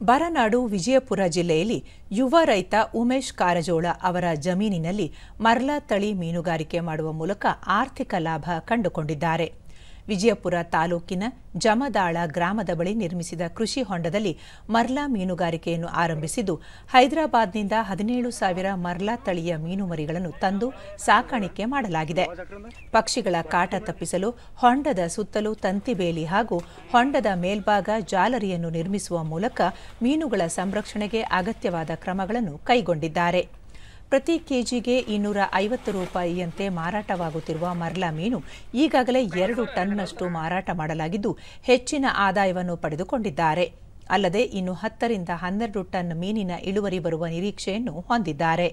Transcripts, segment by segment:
ಬರನಾಡು ವಿಜಯಪುರ ಜಿಲ್ಲೆಯಲ್ಲಿ ಯುವ ರೈತ ಉಮೇಶ್ ಕಾರಜೋಳ ಅವರ ಜಮೀನಿನಲ್ಲಿ ಮರ್ಲಾ ತಳಿ ಮೀನುಗಾರಿಕೆ ಮಾಡುವ ಮೂಲಕ ಆರ್ಥಿಕ ಲಾಭ ಕಂಡುಕೊಂಡಿದ್ದಾರೆ. ವಿಜಯಪುರ ತಾಲೂಕಿನ ಜಮದಾಳ ಗ್ರಾಮದ ಬಳಿ ನಿರ್ಮಿಸಿದ ಕೃಷಿ ಹೊಂಡದಲ್ಲಿ ಮರ್ಲಾ ಮೀನುಗಾರಿಕೆಯನ್ನು ಆರಂಭಿಸಿದ್ದು, ಹೈದರಾಬಾದ್ನಿಂದ ಹದಿನೇಳು ಸಾವಿರ ಮರ್ಲಾ ತಳಿಯ ಮೀನುಮರಿಗಳನ್ನು ತಂದು ಸಾಕಾಣಿಕೆ ಮಾಡಲಾಗಿದೆ. ಪಕ್ಷಿಗಳ ಕಾಟ ತಪ್ಪಿಸಲು ಹೊಂಡದ ಸುತ್ತಲೂ ತಂತಿಬೇಲಿ ಹಾಗೂ ಹೊಂಡದ ಮೇಲ್ಭಾಗ ಜಾಲರಿಯನ್ನು ನಿರ್ಮಿಸುವ ಮೂಲಕ ಮೀನುಗಳ ಸಂರಕ್ಷಣೆಗೆ ಅಗತ್ಯವಾದ ಕ್ರಮಗಳನ್ನು ಕೈಗೊಂಡಿದ್ದಾರೆ. ಪ್ರತಿ ಕೆಜಿಗೆ ಇನ್ನೂರ ಐವತ್ತು ರೂಪಾಯಿಯಂತೆ ಮಾರಾಟವಾಗುತ್ತಿರುವ ಮರ್ಲಾ ಮೀನು ಈಗಾಗಲೇ ಎರಡು ಟನ್ನಷ್ಟು ಮಾರಾಟ ಮಾಡಲಾಗಿದ್ದು ಹೆಚ್ಚಿನ ಆದಾಯವನ್ನು ಪಡೆದುಕೊಂಡಿದ್ದಾರೆ. ಅಲ್ಲದೆ ಇನ್ನು ಹತ್ತರಿಂದ ಹನ್ನೆರಡು ಟನ್ ಮೀನಿನ ಇಳುವರಿ ಬರುವ ನಿರೀಕ್ಷೆಯನ್ನು ಹೊಂದಿದ್ದಾರೆ.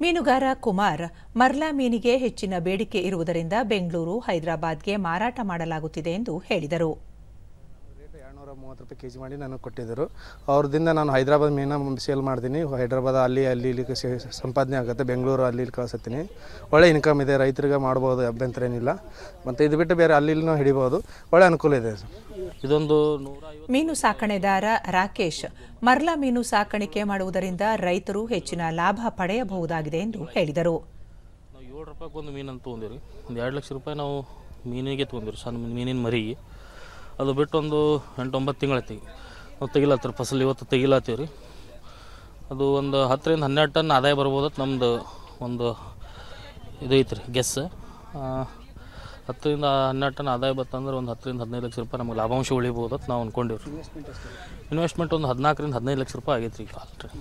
ಮೀನುಗಾರ ಕುಮಾರ್, ಮರ್ಲಾ ಮೀನಿಗೆ ಹೆಚ್ಚಿನ ಬೇಡಿಕೆ ಇರುವುದರಿಂದ ಬೆಂಗಳೂರು, ಹೈದರಾಬಾದ್ಗೆ ಮಾರಾಟ ಮಾಡಲಾಗುತ್ತಿದೆ ಎಂದು ಹೇಳಿದರು. ಎರಡುನೂರ ಮೂವತ್ತು ರೂಪಾಯಿ ಕೆ ಜಿ ಮಾಡಿ ನನಗೆ ಕೊಟ್ಟಿದ್ದರು. ಅವ್ರದಿಂದ ನಾನು ಹೈದ್ರಾಬಾದ್ ಮೀನ ಸೇಲ್ ಮಾಡ್ತೀನಿ. ಹೈದ್ರಾಬಾದ್ ಅಲ್ಲಿ ಅಲ್ಲಿ ಇಲ್ಲಿ ಸೇ- ಸಂಪಾದನೆ ಆಗುತ್ತೆ. ಬೆಂಗಳೂರು ಅಲ್ಲಿ ಇಲ್ಲಿ ಕಳಿಸ್ತೀನಿ ಒಳ್ಳೆ ಇನ್ಕಮ್ ಇದೆ. ರೈತರಿಗೆ ಮಾಡ್ಬೋದು ಅಭ್ಯಂತರ ಏನಿಲ್ಲ ಮತ್ತು ಇದು ಬಿಟ್ಟು ಬೇರೆ ಅಲ್ಲಿ ಇಲ್ಲಿನೂ ಹಿಡಿಬೋದು. ಒಳ್ಳೆ ಅನುಕೂಲ ಇದೆ. ಇದೊಂದು ನೂರ ಮೀನು ಸಾಕಣೆದಾರ ರಾಕೇಶ್ ಮರ್ಲಾ ಮೀನು ಸಾಕಾಣಿಕೆ ಮಾಡುವುದರಿಂದ ರೈತರು ಹೆಚ್ಚಿನ ಲಾಭ ಪಡೆಯಬಹುದಾಗಿದೆ ಎಂದು ಹೇಳಿದರು. ನಾವು ಏಳು ರೂಪಾಯಿಗೆ ಒಂದು ಮೀನು ಅಂತ ತೊಗೊಂಡಿರಿ ಒಂದು ಎರಡು ಲಕ್ಷ ರೂಪಾಯಿ ನಾವು ಮೀನಿಗೆ ತೊಗೊಂಡಿರಿ ಸಣ್ಣ ಮೀನ್- ಮೀನಿನ ಮರಿಗೆ. ಅದು ಬಿಟ್ಟು ಒಂದು ಎಂಟು ಒಂಬತ್ತು ತಿಂಗಳೈತಿ. ನಾವು ತೆಗಿಲತ್ತೀವಿ ಫಸಲು ಇವತ್ತು ತೆಗಿಲತ್ತೀವಿ ರೀ ಅದು ಒಂದು ಹತ್ತರಿಂದ ಹನ್ನೆರಡು ಟನ್ ಆದಾಯ ಬರ್ಬೋದು ನಮ್ಮದು ಒಂದು ಇದು ರೀ ಗೆಸ್ ಹತ್ತರಿಂದ ಹನ್ನೆರಡು ಟನ್ ಆದಾಯ ಬತ್ತಂದ್ರೆ ಒಂದು ಹತ್ತರಿಂದ ಹದಿನೈದು ಲಕ್ಷ ರೂಪಾಯಿ ನಮಗೆ ಲಾಭಾಂಶ ಉಳಿಬೋದು ನಾವು ಅಂದ್ಕೊಂಡಿವ್ರಿ ಇನ್ವೆಸ್ಟ್ಮೆಂಟ್ ಒಂದು ಹದಿನಾಲ್ಕರಿಂದ ಹದಿನೈದು ಲಕ್ಷ ರೂಪಾಯಿ ಆಗೈತೆ ರೀ ಕಾಲ್ ಆಲ್ರೆಡಿ